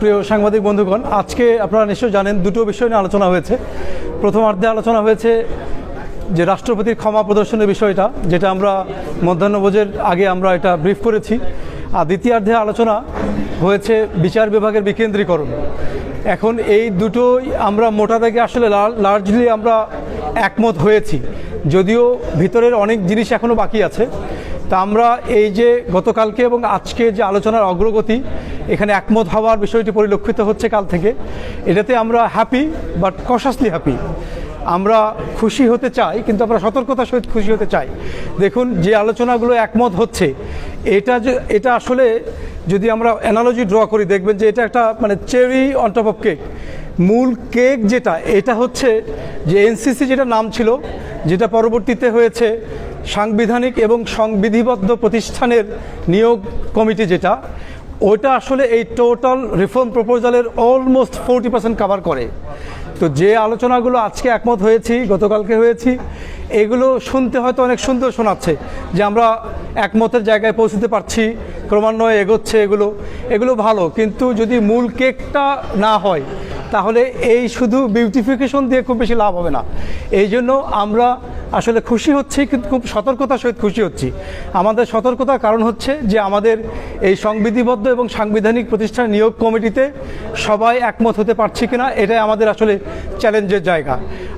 প্রিয় সাংবাদিক বন্ধুগণ, আজকে আপনারা নিশ্চয়ই জানেন দুটো বিষয় নিয়ে আলোচনা হয়েছে। প্রথমার্ধে আলোচনা হয়েছে যে রাষ্ট্রপতির ক্ষমা প্রদর্শনের বিষয়টা, যেটা আমরা মধ্যাহ্নভোজের আগে আমরা এটা ব্রিফ করেছি। আর দ্বিতীয়ার্ধে আলোচনা হয়েছে বিচার বিভাগের বিকেন্দ্রীকরণ। এখন এই দুটোই আমরা মোটা থেকে আসলে লার্জলি আমরা একমত হয়েছি। যদিও ভিতরের অনেক জিনিস এখনও বাকি আছে। তা আমরা এই যে গতকালকে এবং আজকে যে আলোচনার অগ্রগতি এখানে একমত হওয়ার বিষয়টি পরিলক্ষিত হচ্ছে কাল থেকে। এটাতে আমরা হ্যাপি বাট কশাসলি হ্যাপি আমরা খুশি হতে চাই, কিন্তু আমরা সতর্কতার সহিত খুশি হতে চাই। দেখুন, যে আলোচনাগুলো একমত হচ্ছে, এটা যে, এটা আসলে যদি আমরা অ্যানালজি ড্র করি, দেখবেন যে এটা একটা মানে cherry on top of cake মূল কেক যেটা, এটা হচ্ছে যে এনসিসি যেটা নাম ছিল, যেটা পরবর্তীতে হয়েছে সাংবিধানিক এবং সংবিধিবদ্ধ প্রতিষ্ঠানের নিয়োগ কমিটি যেটা ওইটা আসলে এই টোটাল রিফর্ম প্রপোজালের অলমোস্ট ফোরটি পার্সেন্ট কাভার করে। তো যে আলোচনাগুলো আজকে একমত হয়েছি, গতকালকে হয়েছি, এগুলো শুনতে হয়তো অনেক সুন্দর শোনাচ্ছে যে আমরা একমতের জায়গায় পৌঁছতে পারছি, ক্রমান্বয়ে এগোচ্ছে এগুলো। এগুলো ভালো, কিন্তু যদি মূল কেকটা না হয়, তাহলে এই শুধু বিউটিফিকেশন দিয়ে খুব বেশি লাভ হবে না। এই জন্য আমরা আসলে খুশি হচ্ছি, কিন্তু খুব সতর্কতার সহিত খুশি হচ্ছি। আমাদের সতর্কতার কারণ হচ্ছে যে আমাদের এই সংবিধিবদ্ধ এবং সাংবিধানিক প্রতিষ্ঠান নিয়োগ কমিটিতে সবাই একমত হতে পারছি কিনা, এটাই আমাদের আসলে চ্যালেঞ্জের জায়গা।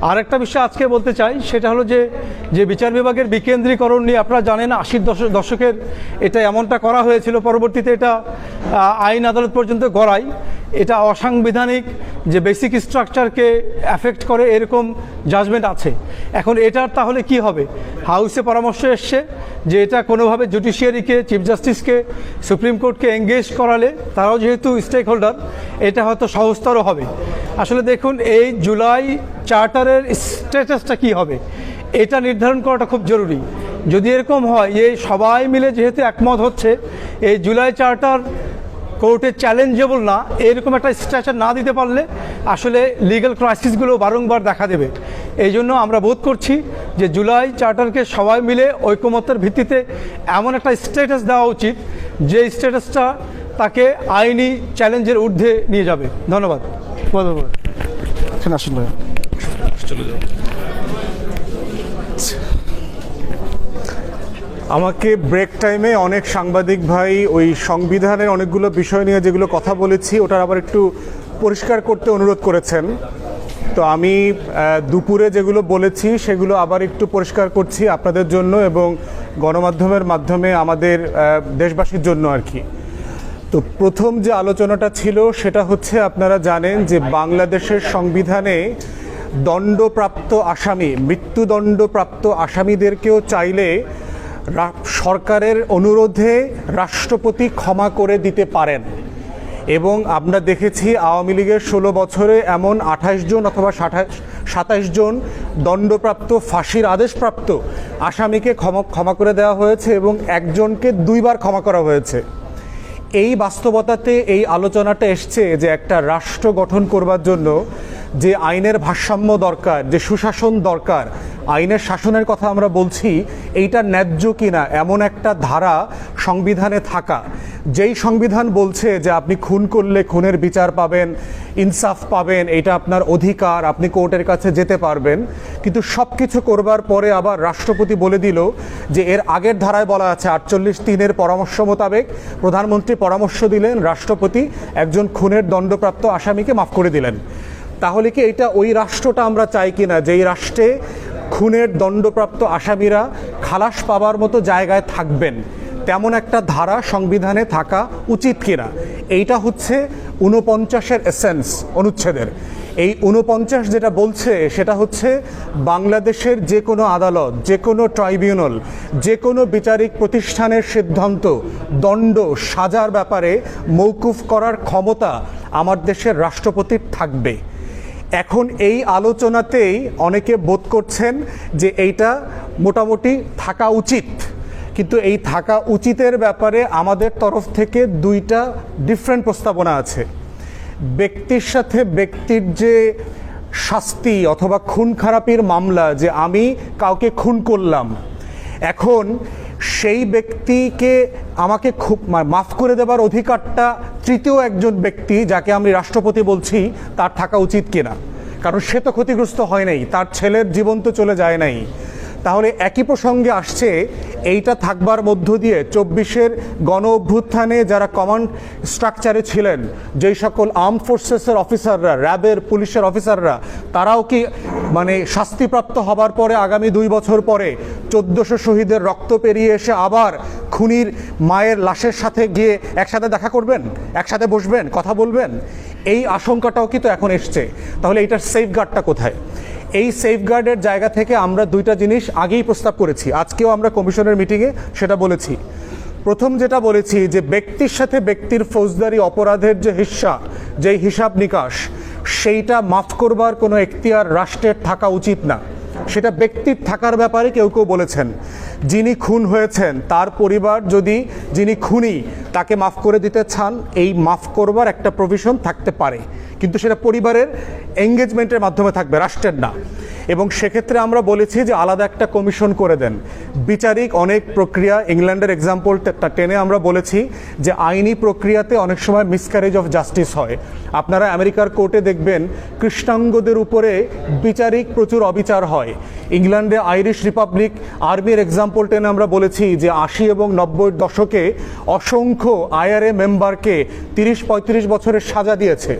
আর একটা বিষয় আজকে বলতে চাই, সেটা হলো যে যে বিচার বিভাগের বিকেন্দ্রীকরণ নিয়ে আপনারা জানেন, আশির দশক দশকের এটা এমনটা করা হয়েছিল, পরবর্তীতে এটা আইন আদালত পর্যন্ত গড়ায়। এটা অসাংবিধানিক যে বেসিক স্ট্রাকচারকে অ্যাফেক্ট করে, এরকম জাজমেন্ট আছে। এখন এটার তাহলে কি হবে? হাউসে পরামর্শ এসছে যে এটা কোনোভাবে জুডিশিয়ারিকে চিফ জাস্টিসকে সুপ্রিম কোর্টকে এঙ্গেজ করালে তারাও যেহেতু স্টেক হোল্ডার এটা হয়তো সহজতর হবে। আসলে দেখুন, এই জুলাই চার্টারের স্ট্যাটাসটা কি হবে? এটা নির্ধারণ করাটা খুব জরুরি। যদি এরকম হয়, এই সবাই মিলে যেহেতু একমত হচ্ছে, এই জুলাই চার্টার কোর্টে চ্যালেঞ্জেবল না, এরকম একটা স্ট্রাকচার না দিতে পারলে আসলে লিগ্যাল ক্রাইসিসগুলো বারংবার দেখা দেবে। এই জন্য আমরা বোধ করছি যে জুলাই চার্টারকে সবাই মিলে ঐকমত্যের ভিত্তিতে এমন একটা স্ট্যাটাস দেওয়া উচিত যে স্ট্যাটাসটা তাকে আইনি চ্যালেঞ্জের ঊর্ধ্বে নিয়ে যাবে। ধন্যবাদ। আসুন। আমাকে ব্রেক টাইমে অনেক সাংবাদিক ভাই ওই সংবিধানের অনেকগুলো বিষয় নিয়ে যেগুলো কথা বলেছি ওটার আবার একটু পরিষ্কার করতে অনুরোধ করেছেন। তো আমি দুপুরে যেগুলো বলেছি সেগুলো আবার একটু পরিষ্কার করছি আপনাদের জন্য এবং গণমাধ্যমের মাধ্যমে আমাদের দেশবাসীর জন্য আর কি। তো প্রথম যে আলোচনাটা ছিল সেটা হচ্ছে আপনারা জানেন যে বাংলাদেশের সংবিধানে দণ্ডপ্রাপ্ত আসামি, মৃত্যুদণ্ডপ্রাপ্ত আসামিদেরকেও চাইলে সরকারের অনুরোধে রাষ্ট্রপতি ক্ষমা করে দিতে পারেন। এবং আমরা দেখেছি আওয়ামী লীগের ষোলো বছরে এমন আঠাশ জন অথবা সাতাশ জন দণ্ডপ্রাপ্ত, ফাঁসির আদেশপ্রাপ্ত আসামিকে ক্ষমা ক্ষমা করে দেওয়া হয়েছে এবং একজনকে দুইবার ক্ষমা করা হয়েছে। এই বাস্তবতাতে এই আলোচনাটা এসছে যে একটা রাষ্ট্র গঠন করবার জন্য যে আইনের ভারসাম্য দরকার, যে সুশাসন দরকার, আইনের শাসনের কথা আমরা বলছি, এইটা ন্যায্য কিনা, এমন একটা ধারা সংবিধানে থাকা। যেই সংবিধান বলছে যে আপনি খুন করলে খুনের বিচার পাবেন, ইনসাফ পাবেন, এটা আপনার অধিকার, আপনি কোর্টের কাছে যেতে পারবেন। কিন্তু সব কিছু করবার পরে আবার রাষ্ট্রপতি বলে দিল যে এর আগের ধারায় বলা আছে, আটচল্লিশ তিনের পরামর্শ মোতাবেক প্রধানমন্ত্রী পরামর্শ দিলেন, রাষ্ট্রপতি একজন খুনের দণ্ডপ্রাপ্ত আসামিকে মাফ করে দিলেন। তাহলে কি এটা ওই রাষ্ট্রটা আমরা চাই কিনা? যেই রাষ্ট্রে খুনের দণ্ডপ্রাপ্ত আসামিরা খালাস পাবার মতো জায়গায় থাকবেন। তেমন একটা ধারা সংবিধানে থাকা উচিত কিনা? এইটা হচ্ছে উনপঞ্চাশের এসেন্স অনুচ্ছেদের। এই উনপঞ্চাশ যেটা বলছে, সেটা হচ্ছে বাংলাদেশের যে কোনো আদালত যে কোনো ট্রাইব্যুনাল যে কোনো বিচারিক প্রতিষ্ঠানের সিদ্ধান্ত, দণ্ড, সাজার ব্যাপারে মৌকুফ করার ক্ষমতা আমার দেশের রাষ্ট্রপতির থাকবে। এখন এই আলোচনাতেই অনেকে বোধ করছেন যে এইটা মোটামুটি থাকা উচিত। কিন্তু এই থাকা উচিতের ব্যাপারে আমাদের তরফ থেকে দুইটা ডিফারেন্ট প্রস্তাবনা আছে। ব্যক্তির সাথে ব্যক্তির যে শাস্তি অথবা খুন খারাপির মামলা, যে আমি কাউকে খুন করলাম, এখন সেই ব্যক্তিকে আমাকে খুব মাফ করে দেবার অধিকারটা তৃতীয় একজন ব্যক্তি, যাকে আমি রাষ্ট্রপতি বলছি, তার থাকা উচিত কিনা? কারণ সে তো ক্ষতিগ্রস্ত হয় নাই, তার ছেলের জীবন তো চলে যায় নাই। তাহলে একই প্রসঙ্গে আসছে, এইটা থাকবার মধ্য দিয়ে চব্বিশের গণ অভ্যুত্থানে যারা কমান্ড স্ট্রাকচারে ছিলেন, যেই সকল আর্ম ফোর্সেসের অফিসাররা র্যাবের পুলিশের অফিসাররা তারাও কি মানে শাস্তিপ্রাপ্ত হবার পরে আগামী দুই বছর পরে চোদ্দশো শহীদের রক্ত পেরিয়ে এসে আবার খুনির মায়ের লাশের সাথে গিয়ে একসাথে দেখা করবেন? একসাথে বসবেন? কথা বলবেন? এই আশঙ্কাটাও কি তো এখন এসছে? তাহলে এইটার সেফগার্ডটা কোথায়? এই সেফগার্ডের জায়গা থেকে আমরা দুইটা জিনিস আগেই প্রস্তাব করেছি। আজকেও আমরা কমিশনের মিটিংয়ে সেটা বলেছি। প্রথম যেটা বলেছি যে ব্যক্তির সাথে ব্যক্তির ফৌজদারি অপরাধের যে হিসা যে হিসাব নিকাশ, সেইটা মাফ করবার কোনো এখতিয়ার রাষ্ট্রের থাকা উচিত না। সেটা ব্যক্তির থাকার ব্যাপারে কেউ কেউ বলেছেন। যিনি খুন হয়েছেন, তার পরিবার যদি যিনি খুনি, তাকে মাফ করে দিতে চান, এই মাফ করবার একটা প্রভিশন থাকতে পারে। কিন্তু সেটা পরিবারের এঙ্গেজমেন্টের মাধ্যমে থাকবে, রাষ্ট্রের না। এবং সেক্ষেত্রে আমরা বলেছি যে আলাদা একটা কমিশন করে দেন। বিচারিক অনেক প্রক্রিয়া, ইংল্যান্ডের এক্সাম্পল টেনে আমরা বলেছি যে আইনি প্রক্রিয়াতে অনেক সময় মিসক্যারেজ অফ জাস্টিস হয়। আপনারা আমেরিকার কোর্টে দেখবেন কৃষ্ণাঙ্গদের উপরে বিচারিক প্রচুর অবিচার হয়। ইংল্যান্ডে আইরিশ রিপাবলিক আর্মির এক্সাম্পল টেনে আমরা বলেছি যে আশি এবং নব্বই দশকে অসংখ্য আইআরএ মেম্বারকে তিরিশ, পঁয়ত্রিশ বছরের সাজা দিয়েছে।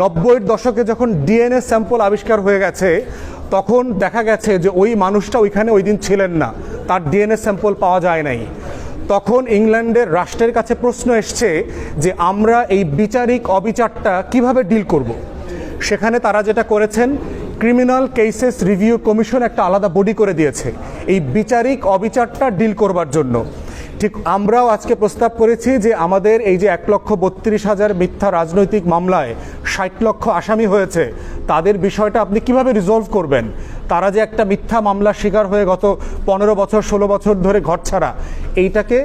নব্বইয়ের দশকে যখন ডিএনএ স্যাম্পল আবিষ্কার হয়ে গেছে তখন দেখা গেছে যে ওই মানুষটা ওইখানে ওই দিন ছিলেন না। তার ডিএনএ স্যাম্পল পাওয়া যায় নাই। তখন ইংল্যান্ডের রাষ্ট্রের কাছে প্রশ্ন এসছে যে আমরা এই বিচারিক অবিচারটা কীভাবে ডিল করব। সেখানে তারা যেটা করেছেন, ক্রিমিনাল কেসেস রিভিউ কমিশন একটা আলাদা বডি করে দিয়েছে, এই বিচারিক অবিচারটা ডিল করবার জন্য। ঠিক আমরাও আজকে প্রস্তাব করেছি যে আমাদের এই যে এক লক্ষ বত্রিশ হাজার মিথ্যা রাজনৈতিক মামলায় ষাট লক্ষ আসামি হয়েছে। তাদের বিষয়টা আপনি কীভাবে রিজলভ করবেন? তারা যে একটা মিথ্যা মামলার শিকার হয়ে গত পনেরো বছর, ষোলো বছর ধরে ঘর ছাড়া, এইটাকে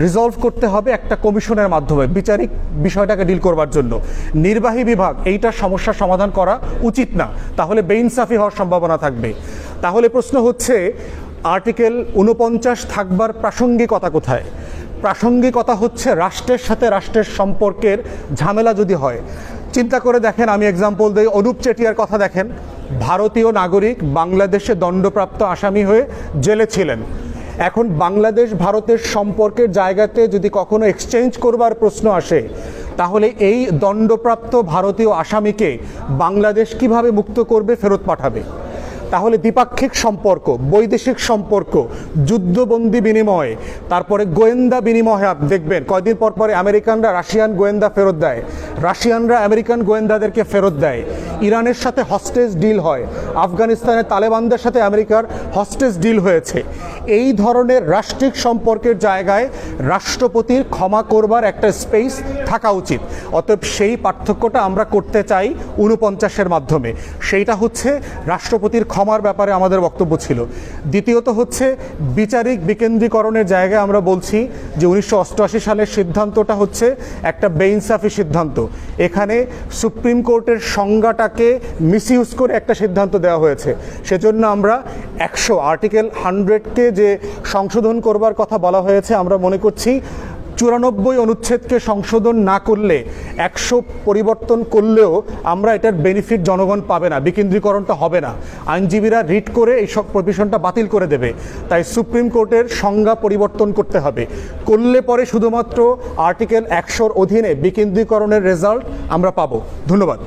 রিজলভ করতে হবে একটা কমিশনের মাধ্যমে, বিচারিক বিষয়টাকে ডিল করবার জন্য। নির্বাহী বিভাগ এইটার সমস্যার সমাধান করা উচিত না। তাহলে বেইনসাফি হওয়ার সম্ভাবনা থাকবে। তাহলে প্রশ্ন হচ্ছে, আর্টিকেল উনপঞ্চাশ থাকবার প্রাসঙ্গিকতা কোথায়? প্রাসঙ্গিকতা হচ্ছে, রাষ্ট্রের সাথে রাষ্ট্রের সম্পর্কের ঝামেলা যদি হয় চিন্তা করে দেখেন, আমি এক্সাম্পল দিই, অনুপ চেটিয়ার কথা দেখেন। ভারতীয় নাগরিক বাংলাদেশে দণ্ডপ্রাপ্ত আসামি হয়ে জেলে ছিলেন। এখন বাংলাদেশ ভারতের সম্পর্কের জায়গাতে যদি কখনো এক্সচেঞ্জ করবার প্রশ্ন আসে, তাহলে এই দণ্ডপ্রাপ্ত ভারতীয় আসামিকে বাংলাদেশ কীভাবে মুক্ত করবে, ফেরত পাঠাবে? তাহলে দ্বিপাক্ষিক সম্পর্ক, বৈদেশিক সম্পর্ক, যুদ্ধবন্দি বিনিময়, তারপরে গোয়েন্দা বিনিময় আপ দেখবেন, কয়দিন পর পরে আমেরিকানরা রাশিয়ান গোয়েন্দা ফেরত দেয়। রাশিয়ানরা আমেরিকান গোয়েন্দাদেরকে ফেরত দেয়। ইরানের সাথে হস্টেজ ডিল হয়। আফগানিস্তানের তালেবানদের সাথে আমেরিকার হস্টেজ ডিল হয়েছে। এই ধরনের রাষ্ট্রিক সম্পর্কের জায়গায় রাষ্ট্রপতির ক্ষমা করবার একটা স্পেস থাকা উচিত। অতএব সেই পার্থক্যটা আমরা করতে চাই উনপঞ্চাশের মাধ্যমে। সেইটা হচ্ছে রাষ্ট্রপতির ক্ষমার ব্যাপারে আমাদের বক্তব্য ছিল। দ্বিতীয়ত হচ্ছে বিচারিক বিকেন্দ্রীকরণের জায়গায় আমরা বলছি যে উনিশশো অষ্টআশি সালের সিদ্ধান্তটা হচ্ছে একটা বেইনসাফি সিদ্ধান্ত। এখানে সুপ্রিম কোর্টের সংজ্ঞাটাকে মিসইউজ করে একটা সিদ্ধান্ত দেওয়া হয়েছে। সেজন্য আমরা একশো, আর্টিকেল হান্ড্রেডকে যে সংশোধন করবার কথা বলা হয়েছে, আমরা মনে করছি চুরানব্বই অনুচ্ছেদকে সংশোধন না করলে, একশো পরিবর্তন করলেও আমরা এটার বেনিফিট জনগণ পাবে না, বিকেন্দ্রীকরণটা হবে না। আইনজীবীরা রিট করে এই সব প্রভিশনটা বাতিল করে দেবে। তাই সুপ্রিম কোর্টের সংজ্ঞা পরিবর্তন করতে হবে। করলে পরে শুধুমাত্র আর্টিকেল একশোর অধীনে বিকেন্দ্রীকরণের রেজাল্ট আমরা পাবো। ধন্যবাদ।